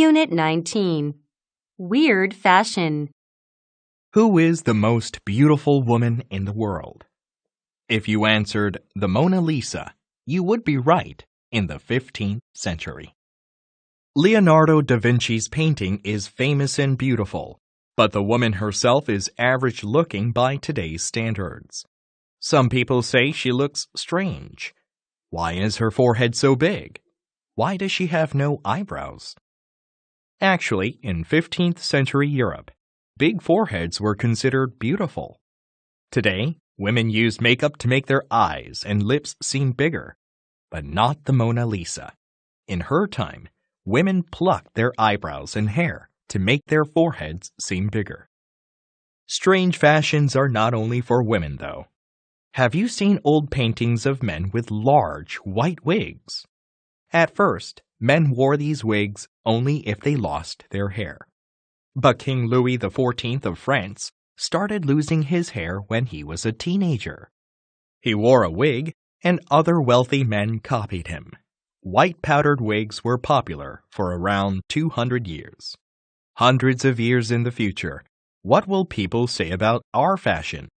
Unit 19 Weird Fashion Who is the most beautiful woman in the world? If you answered the Mona Lisa, you would be right in the 15th century. Leonardo da Vinci's painting is famous and beautiful, but the woman herself is average looking by today's standards. Some people say she looks strange. Why is her forehead so big? Why does she have no eyebrows? Actually, in 15th century Europe, big foreheads were considered beautiful. Today, women use makeup to make their eyes and lips seem bigger, but not the Mona Lisa. In her time, women plucked their eyebrows and hair to make their foreheads seem bigger. Strange fashions are not only for women, though. Have you seen old paintings of men with large white wigs? At first, men wore these wigs only if they lost their hair. But King Louis XIV of France started losing his hair when he was a teenager. He wore a wig, and other wealthy men copied him. White powdered wigs were popular for around 200 years. Hundreds of years in the future, what will people say about our fashion?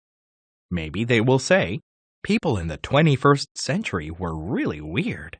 Maybe they will say, people in the 21st century were really weird.